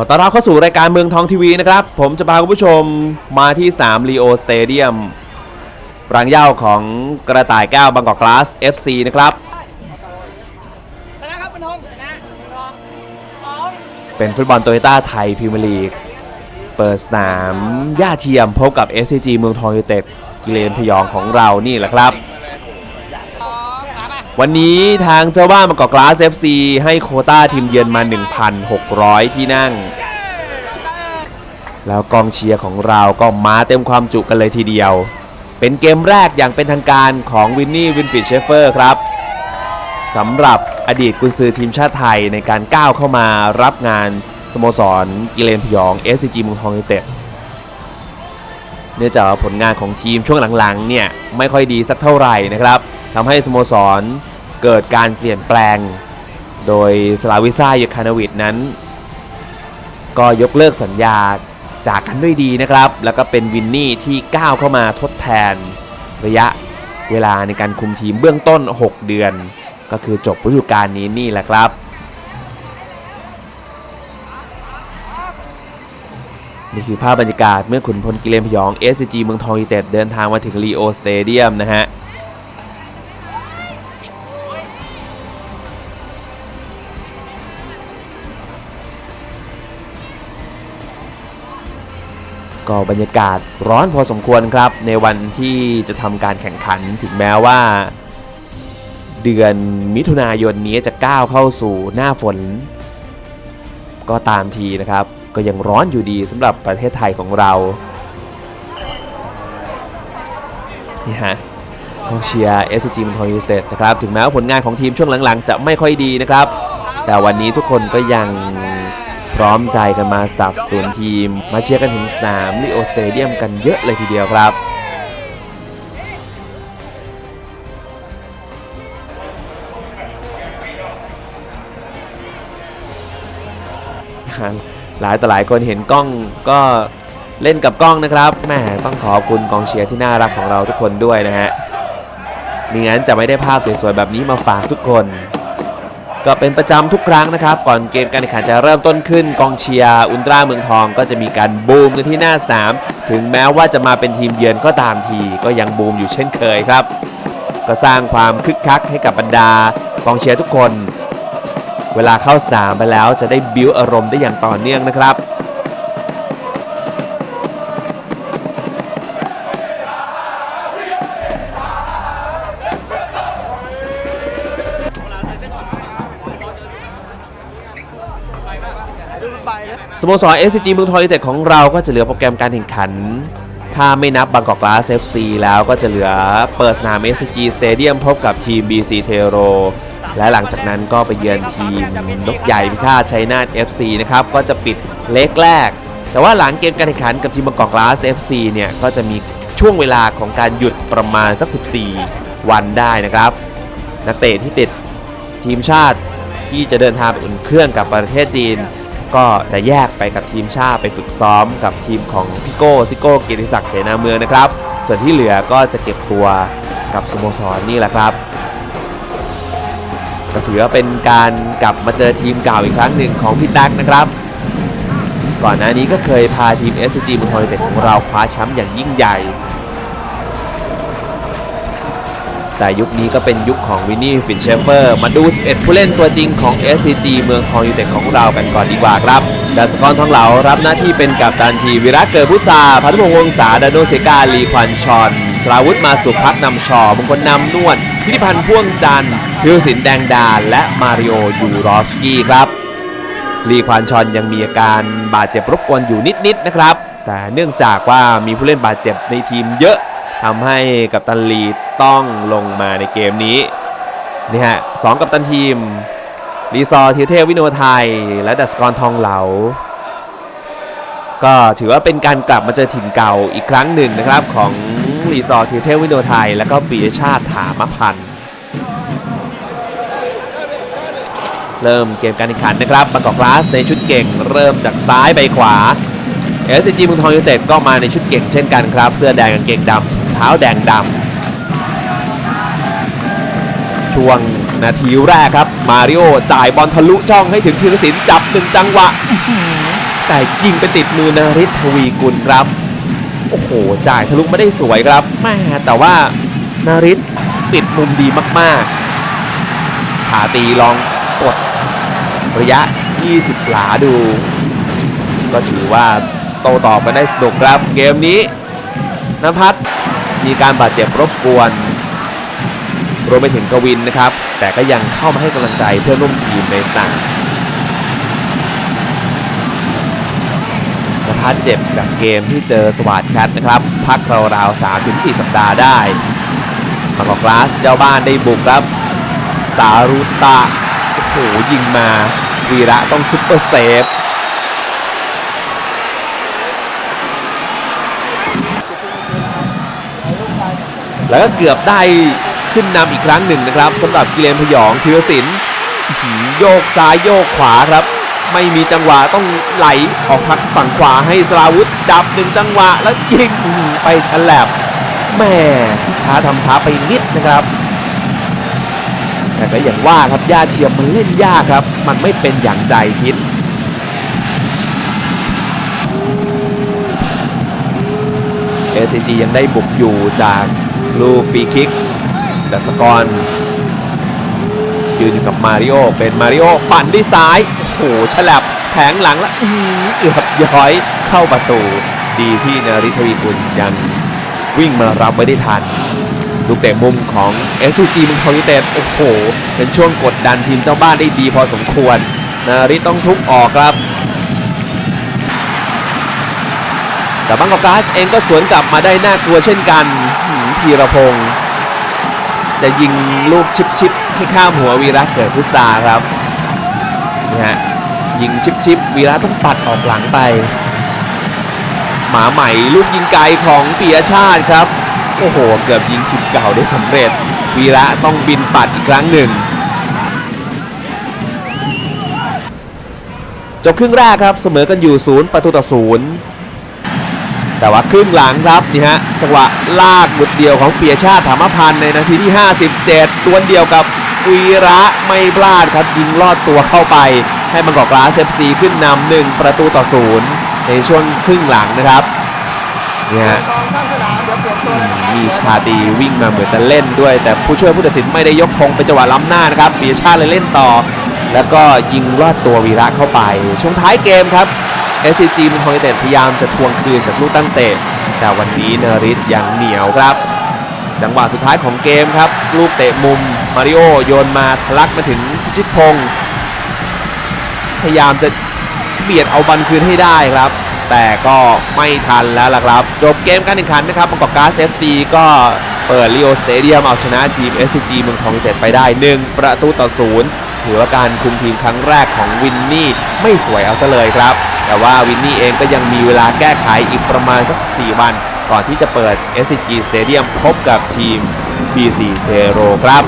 อต้อนรับเข้าสู่รายการเมืองทองทีวีนะครับ ผมจะพาคุณผู้ชมมาที่สนามลีโอสเตเดียมรังเย้าของกระต่ายแก้วบางกอกกลาส FC นะครับชนะครับเป็นทองชนะทองสองเป็นฟุตบอลโตโยต้าไทยพรีเมียร์ลีก เปิดสนามย่าเทียมพบกับ SCG เมืองทองยูไนเต็ดกิเลนพยองของเรานี่แหละครับ วันนี้ทางเจ้าบ้านบากอกกลาส FC ให้โคต้าทีมเยือนมา 1,600 ที่นั่ง แล้วกองเชียร์ของเราก็มาเต็มความจุกันเลยทีเดียว เป็นเกมแรกอย่างเป็นทางการของวินนี่วินฟิดเชฟเฟอร์ครับสำหรับอดีตกุนซือทีมชาติไทยในการก้าวเข้ามารับงานสโมสรกิเลนพยอง SCG เมืองทองยูเต็ดเนื่องจากผลงานของทีมช่วงหลังๆเนี่ยไม่ค่อยดีสักเท่าไหร่นะครับ ทำให้สโมสรเกิดการเปลี่ยนแปลง โดยสลาวิซ่าเยคานาวิดนั้น ก็ยกเลิกสัญญาจากกันด้วยดีนะครับ แล้วก็เป็นวินนี่ที่ก้าวเข้ามาทดแทนระยะเวลาในการคุมทีมเบื้องต้น 6 เดือน ก็คือจบฤดูกาลนี้นี่แหละครับ นี่คือภาพบรรยากาศเมื่อขุนพลกิเลนพยอง SCG เมืองทองยูเต็ดเดินทางมาถึงลีโอสเตเดียมนะฮะ ก็บรรยากาศร้อนพอสมควรครับ ในวันที่จะทำการแข่งขันถึงแม้ว่า เดือนมิถุนายนนี้จะก้าวเข้าสู่หน้าฝน ก็ตามทีนะครับ ก็ยังร้อนอยู่ดีสำหรับประเทศไทยของเรานี่ฮะกองเชียร์ SCG เมืองทองยูเต็ดนะครับ ถึงแม้ว่าผลงานของทีมช่วงหลังๆ จะไม่ค่อยดีนะครับ แต่วันนี้ทุกคนก็ยัง ร้อมใจกันมาสนับสนุนทีม มาเชียร์กันถึงสนามลิโอสเตเดียมกันเยอะเลยทีเดียวครับหลายต่อหลายคนเห็นกล้องก็เล่นกับกล้องนะครับแม่ต้องขอบคุณกองเชียร์ที่น่ารักของเราทุกคนด้วยนะฮะมิงั้นจะไม่ได้ภาพสวยๆแบบนี้มาฝากทุกคน ก็เป็นประจำทุกครั้งนะครับ ก่อนเกมการแข่งขันจะเริ่มต้นขึ้นกองเชียร์อุลตร้าเมืองทองก็จะมีการบูมกันที่หน้าสนาม ถึงแม้ว่าจะมาเป็นทีมเยือนก็ตามทีก็ยังบูมอยู่เช่นเคยครับ ก็สร้างความคึกคักให้กับบรรดากองเชียร์ทุกคน เวลาเข้าสนามไปแล้วจะได้บิวอารมณ์ได้อย่างต่อเนื่องนะครับ สโมสร SCG เมืองทองยูเต็ดของเราก็จะเหลือโปรแกรมการแข่งขัน ถ้าไม่นับบางกอกกลาส FC แล้วก็จะเหลือเปิดสนาม SCG Stadium พบกับทีม BC t e r o และหลังจากนั้นก็ไปเยือนทีมนกใหญ่พิฆาตชัยนาท FC นะครับ ก็จะปิดเล็กแรก แต่ว่าหลังเกมการแข่งขันกับทีมบางกอกกลาส FC เนี่ย ก็จะมีช่วงเวลาของการหยุดประมาณสัก 14 วันได้นะครับ นักเตะที่ติดทีมชาติที่จะเดินทางไปอุ่นเครื่องกับประเทศจีน ก็จะแยกไปกับทีมชาติไปฝึกซ้อมกับทีมของพี่โก้ซิโก้เกียรติศักดิ์เสนาเมืองนะครับ ส่วนที่เหลือก็จะเก็บตัวกับสโมสรนนี่แหละครับก็ถือว่าเป็นการกลับมาเจอทีมเก่าอีกครั้งหนึ่งของพี่ตั๊กนะครับ ก่อนหน้านี้ก็เคยพาทีม SCG เมืองทองยูไนเต็ดของเราคว้าแชมป์อย่างยิ่งใหญ่ แต่ยุคนี้ก็เป็นยุคของวินนี่ฟินเชฟเฟอร์มาดู 11 ผู้เล่นตัวจริงของ SCG เมืองทองยูไนเต็ดของเรากันก่อนดีกว่าครับดัสกรทองเหลารับหน้าที่เป็นกัปตันทีวิรัตเกิดพุทธาพัฒพงษ์วงศาดาโนเซกาลีควันชอนสราวุธมาสุพักนำชอมงคลนำนวลพิธิพันธ์พ่วงจันทร์พิวสินแดงดาและมาริโอยูรอฟสกี้ครับลีควานชอนยังมีอาการบาดเจ็บรบกวนอยู่นิดๆนะครับ แต่เนื่องจากว่ามีผู้เล่นบาดเจ็บในทีมเยอะ ทำให้กัปตันลีต้องลงมาในเกมนี้นี่ฮะสองกัปตันทีมรีซอทียเทพวิโนไทย และดัสกรทองเหลา ก็ถือว่าเป็นการกลับมาเจอถิ่นเก่าอีกครั้งหนึ่งนะครับ ของรีซอทียเทพวิโนไทย และก็ปีชาติถามพันธ์เริ่มเกมการแข่งขันนะครับบางกอกกลาสในชุดเก่งเริ่มจากซ้ายไปขวา SCG เมืองทองยูเต็ดก็มาในชุดเก่งเช่นกันครับ เสื้อแดงกางเกงดำ ท้าแดงดำช่วงนาทีแรกครับ มาริโอจ่ายบอลทะลุช่องให้ถึงธีรศิลป์จับหนึ่งจังหวะอื้อหือแต่ยิงไปติดมือนาริศทวีกุลครับ โอ้โห จ่ายทะลุไม่ได้สวยครับแม่แต่ว่านาริศปิดมุมดีมากๆ ชาตรีลองกดระยะ 20 หลาดู ก็ถือว่าโตตอบกันได้สนุกครับ เกมนี้นภัทร มีการบาดเจ็บรบกวน รวมไปถึงกวินนะครับ แต่ก็ยังเข้ามาให้กำลังใจเพื่อนร่วมทีมในสนามนภัทรเจ็บจากเกมที่เจอสวัสดแคทนะครับ พักราวๆ3-4สัปดาห์ได้มากอกลาสเจ้าบ้านได้บุกครับ สารุตะโอ้โหยิงมาวีระต้องซุปเปอร์เซฟ แล้วก็เกือบได้ขึ้นนำอีกครั้งหนึ่งนะครับสำหรับกิเลนพยองธีรศิลป์โยกซ้ายโยกขวาครับ ไม่มีจังหวะต้องไหลออกทางฝั่งขวาให้สลาวุธจับหนึ่งจังหวะแล้วยิงไปฉลับแม่ที่ช้าทำช้าไปนิดนะครับแต่ก็อย่างว่าครับย่าเทียมมันเล่นยากครับ มันไม่เป็นอย่างใจคิด SCG ยังได้บุกอยู่จาก ลูกฟรีคิกแต่สกอร์ยืนอยู่กับมาริโอเป็นมาริโอปั่นด้วยซ้ายโอ้โหฉลับแผงหลังแล้วอื้อหือเกือบย้อยเข้าประตู ดีที่นาริทวีกุลยังวิ่งมารับไว้ได้ทันลูกเตะมุมของ SCG เมึงทองยูเต็ดโอ้โห เป็นช่วงกดดันทีมเจ้าบ้านได้ดีพอสมควร นาริต้องทุบออกครับ แต่บางกอกกาสเองก็สวนกลับมาได้น่ากลัวเช่นกันพีรพงศ์จะยิงลูกชิปชิปๆให้ข้ามหัววีระเกิดพุทราครับนี่ฮะยิงชิปชิปวีระต้องปัดออกหลังไป หมาใหม่ลูกยิงไกลของปียชาติครับ โอ้โห เกือบยิงทีมเก่าได้สำเร็จ วีระต้องบินปัดอีกครั้งหนึ่งจบครึ่งแรกครับเสมอกันอยู่ศูนย์ประตูต่อศูนย์ แต่ว่าครึ่งหลังครับนี่ฮะจังหวะลากบุดเดียวของเปียชาติถามพันธ์ในนาทีที่ 57ดวเดียวกับวีระไม่พลาดครับยิงลอดตัวเข้าไป ให้บางกอกลาเอฟซีขึ้นนำหนึ่งประตูต่อศูนย์ในช่วงครึ่งหลังนะครับนี่ฮะกองสร้างสนามเดี๋ยวเปลี่ยนตัวเลยนะครับมีชาตีวิ่งมาเหมือนจะเล่นด้วย แต่ผู้ช่วยผู้ตัดสินไม่ได้ยกธงเป็นจังหวะล้ำหน้านะครับเปียชาติเลยเล่นต่อ แล้วก็ยิงลอดตัววีระเข้าไป ช่วงท้ายเกมครับ SCG เมันทองยูเต็ดพยายามจะทวงคืนจากลูกตั้งเตะ แต่วันนี้เนริสยังเหนียวครับ จังหวะสุดท้ายของเกมครับ ลูกเตะมุมมาริโอโยนมาทะลักมาถึงพิชิตพงศ์พยายามจะเบียดเอาบอลคืนให้ได้ครับ แต่ก็ไม่ทันแล้วล่ะครับ จบเกมการแข่งขันนะครับบางกอกกาสเอฟซีก็เปิดลีโอสเตเดียมเอาชนะทีม SCG เมืองทองยูเต็ดไปได้ 1 ประตูต่อศูนย์ถือว่าการคุมทีมครั้งแรกของวินนี่ไม่สวยเอาซะเลยครับ แต่ว่าวินนี่เองก็ยังมีเวลาแก้ไขอีกประมาณสัก 14 วัน ก่อนที่จะเปิด SCG Stadium พบกับทีม P4 เทโรครับ